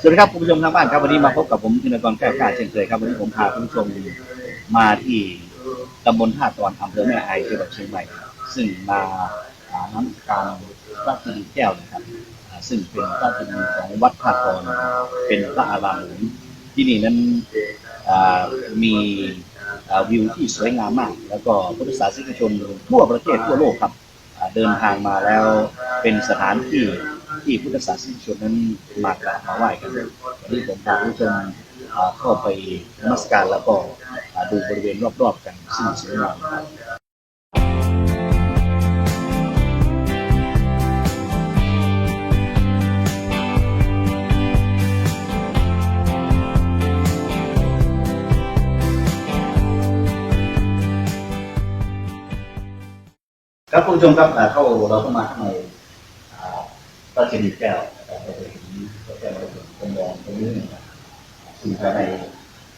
สวัสดีครับคุณผู้ชมทางบ้านครับวันนี้มาพบกับผมธินกรแก้วกล้าเช่นเคยครับวันนี้ผมพาคุณผู้ชมมาที่ตำบลท่าตอนอำเภอแม่ไอจังหวัดเชียงใหม่ซึ่งมาหาน้ำการพระกิริแก้วนะครับซึ่งเป็นพระกิริของวัดท่าตอนเป็นพระอารามหลวงที่นี่นั้นมีวิวที่สวยงามมาก แล้วก็พุทธศาสนิกชนทั่วประเทศทั่วโลกครับเดินทางมาแล้วเป็นสถานที่ ที่พุทธศาสนิกชนนั้นมากราบมาไหว้กันวันนี้ผมพาผู้ชมเข้าไปนมัสการแล้วก็ดูบริเวณรอบๆกันซึ่งสวยงามครับครับคุณผู้ชมครับเข้าเราเข้ามาข้างใน พระเจดีแก้วนะครับจะเห็นแก้วเราเป็นมองตรงนี้นะครับซึ่งภายใน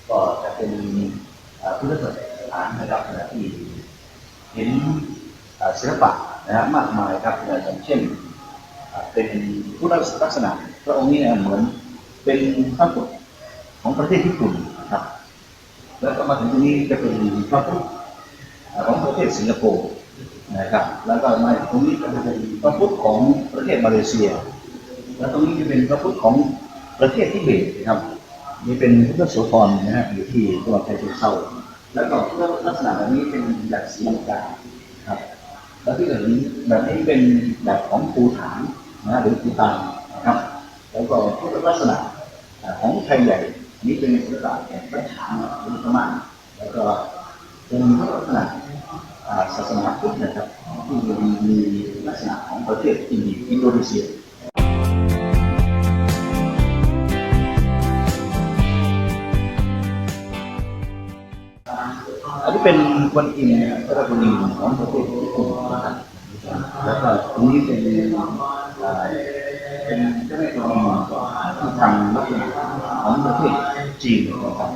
ก็จะเป็นพุทธสถานนะครับที่เห็นศิลปะนะฮะมากมายครับอย่างเช่นเป็นพุทธลักษณะพระองค์นี้เนี่ยเหมือนเป็นพระพุทธของประเทศญี่ปุ่นนะครับ แล้วก็มาถึงตรงนี้จะเป็นพระพุทธของประเทศสิงคโปร์ นะครับ แล้วก็มาตรงนี้ก็จะเป็นพระพุทธของประเทศมาเลเซีย แล้วตรงนี้จะเป็นพระพุทธของประเทศทิเบตนะครับนี่เป็นพุทธโสธรนะฮะอยู่ที่จังหวัดชายเชิงเทราแล้วก็ลักษณะแบบนี้เป็นแบบสีลังกาครับ แล้วที่เห็นแบบนี้เป็นแบบของภูฐานนะหรือภูตานนะครับ แล้วก็พุทธลักษณะของไทยใหญ่นี่เป็นพุทธศาสนาแห่งพระฉางหรือพม่าแล้วก็เป็นพุทธลักษณะ ศาสนาพุทธนะครับที่มีลักษณะของประเทศอินเดีอินโดนีเซียอันนี้เป็นวันอินพระราชนีของประเทศญี่ปุ่นนะครับแล้วก็ตรงนี้เป็นเป็นเจ้าแม่กวนอิมที่ทำลักษณะของประเทศจีนนะครับ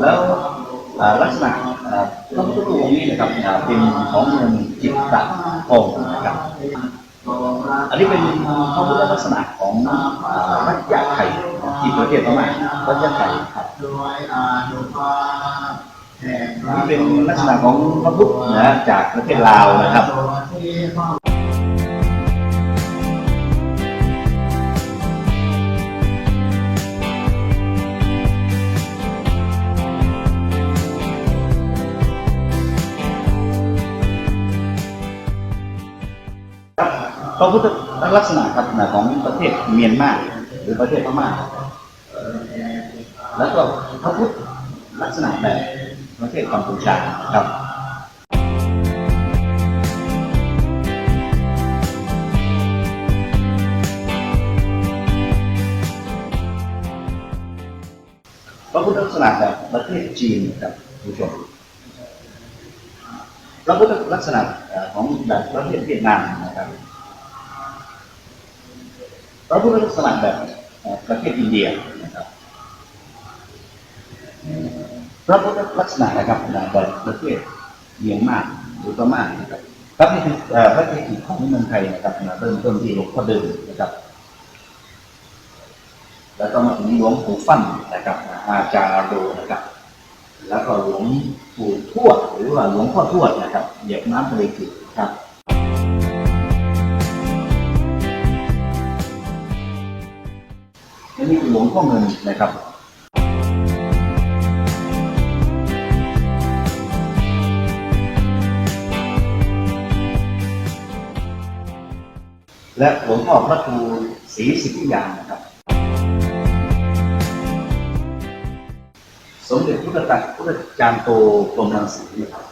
แล้วลักษณะอ่าพระพุทธรูปองค์นี้นะครับเป็นของเมืองจิตตะโองนะครับอันนี้เป็นพระพุทธลักษณะของรัชยาไข่ที่ประเทศพม่ารัชยาไข่ครับนี่เป็นลักษณะของพระพุทธนะจากประเทศลาวนะครับ ระพุทธลักษณะครับของประเทศเมียนมาหรือประเทศพม่าแล้วก็พระพุทธลักษณะแบบประเทศกัมพูชาครับพระพุทธลักษณะแบบประเทศจีนครับคุณผู้ชมพระพุทธลักษณะของแบบประเทศเวียดนามนะครับ พระพุทธลักษณะแบบประเทศอินเดียนะครับพระพุทธลักษณะนะครับแบบประเทศเมียนมาหรือพม่านะครับครับนี่คือพระเทกิของเมืองไทยนะครับเริ่มต้นที่หลวงพ่อเดิมนะครับ แล้วก็มาถึงหลวงปู่ฟั่นนะครับ อาจารย์โดนะครับ แล้วก็หลวงปู่ทวดหรือว่าหลวงพ่อทวดนะครับเหยียบน้ำทะเลจืดครับ ที่หลวงพ่อเงินนะครับและหลวงพ่อพระครูศรีสิทธิยานะครับ สมเด็จพุทธตักพุทธจารย์โตกรมรังสีนะครับ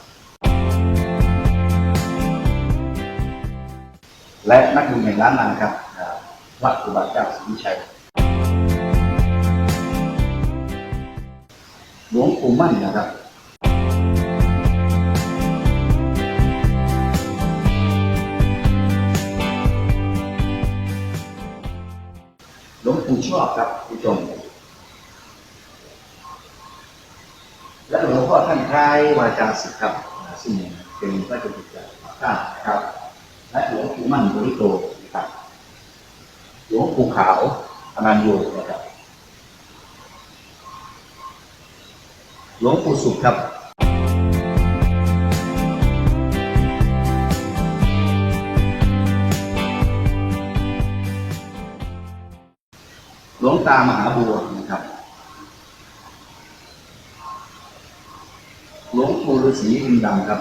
และนักบุญแห่งล้านนาครับวัดอุบาเจ้าศรีวิชัย หลวงปู่มั่นนะครับหลวงปู่ชอบครับผู้ชมและหลวงพ่อท่านคล้ายวาจาสิทธิ์ครับซึ่งเป็นพระจ้าอยู่หัวเก้าครับ และหลวงปู่มั่นบริโตนะครับหลวงปู่ขาวอนันโยนะครับ หลวงปู่สุขครับหลวงตามหาบัวนะครับหลวงปู่ฤาษีลิงดำครับ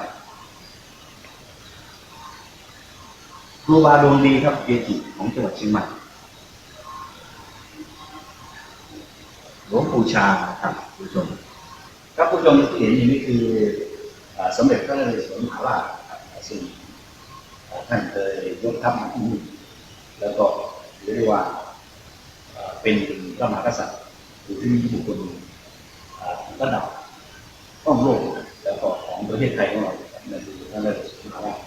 ครูบาดวงดีครับเกจิของจังหวัดเชียงใหม่หลวงปู่ชาครับผู้ชม ครับผู้ชมที่เห็นอยู่นี่คือสมเด็จพระนเรศวรมหาราชครับซึ่งท่านเคยยกทัพมาที่นี่แล้วก็เรียกว่าเป็นพระมหากษัตริย์หรือที่มีบุคคลระดับต้องโลกแล้วก็ของประเทศไทยของเรานั่นคือพระนเรศวรมหาราช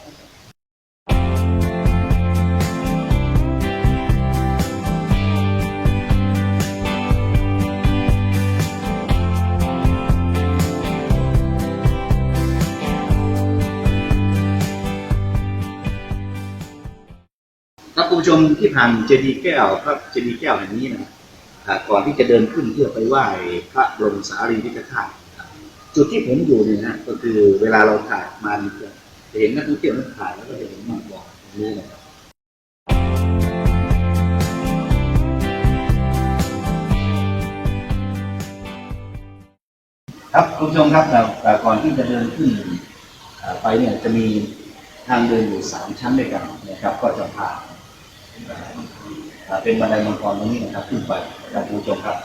คุณผู้ชมที่ผ่านเจดีย์แก้วพระเจดีย์แก้วแห่งนี้นะก่อนที่จะเดินขึ้นเพื่อไปไหว้พระบรมสารีริกธาตุจุดที่ผมอยู่เนี่ยนะก็คือเวลาเราถ่ายมาเจะเห็นนักท่องเที่ยวนักถ่ายแล้วก็จะเห็นหมอกบอกนี้นะครับครับคุณผู้ชมครับเราอ่ก่อนที่จะเดินขึ้นไปเนี่ยจะมีทางเดินอยู่สามชั้นด้วยกันนะครับ ก็จะผ่านอ่า เป็นบันไดมังกรตรงนี้นะครับขึ้นไปนะครับคุณผู้ชมครับ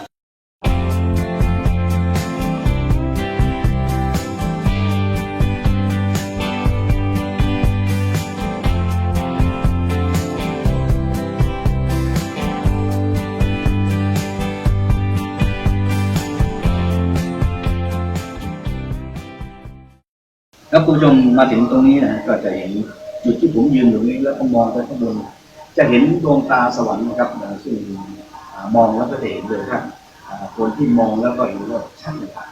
ครับคุณผู้ชมมาถึงตรงนี้นะก็จะเห็นจุดที่ผมยืนอยู่นี้แล้วก็มองไปข้างบน จะเห็นดวงตาสวรรค์นะครับซึ่งมองแล้วก็จะเห็นเลยครับคนที่มองแล้วก็เห็นว่าชัดเลยครับ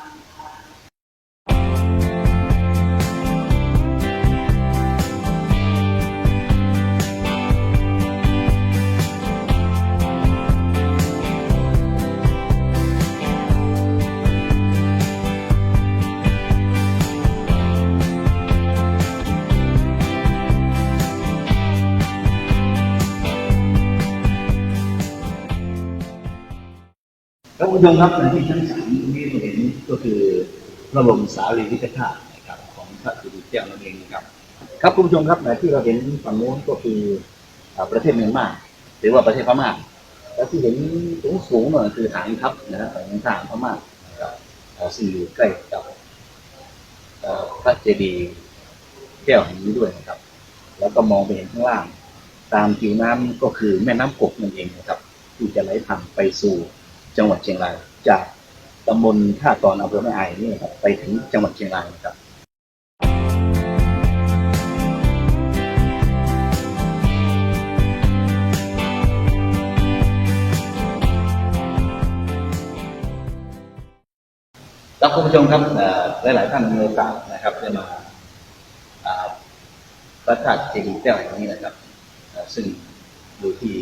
ชมครับในที่ชั้นสามตรงนี้เราเห็นก็คือพระบรมสารีริกธาตุนะครับของพระสุริแก้วนั่นเองนะครับ ครับคุณผู้ชมครับในที่เราเห็นฝั่งโน้นก็คืออ่าประเทศเมียนมาหรือว่าประเทศพม่าแล้วที่เห็นสูงสูงๆหน่อยคือฐานทัพนะฮะของทหารพม่านะครับอ่าซึ่งอยู่ใกล้กับเอ่อพระเจดีย์แก้วแห่งนี้ด้วยนะครับ แล้วก็มองไปเห็นข้างล่าง ตามผิวน้ำก็คือแม่น้ำกกนั่นเองนะครับ ที่จะไหลผ่านไปสู่ จังหวัดเชียงราย จากตำบลท่าตอนอำเภอแม่อายนี่นะครับไปถึงจังหวัดเชียงรายนะครับครับคุณผู้ชมครับหลายๆท่านมีโอกาสนะครับได้มาพระธาตุเจดีย์แก้วแห่งนี้นะครับ ซึ่งอยู่ที่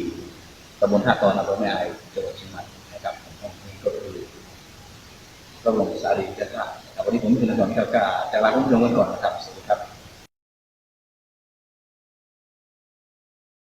ตำบลท่าตอนอำเภอแม่อายจังหวัดเชียงใหม่นะครับของนี้ก็คือ พระบรมสารีริกธาตุนะครับวันนี้ผมคุณนกรแก้วกล้าจะลาคุณผู้ชมกันก่อนนะครับสวัสดีครับ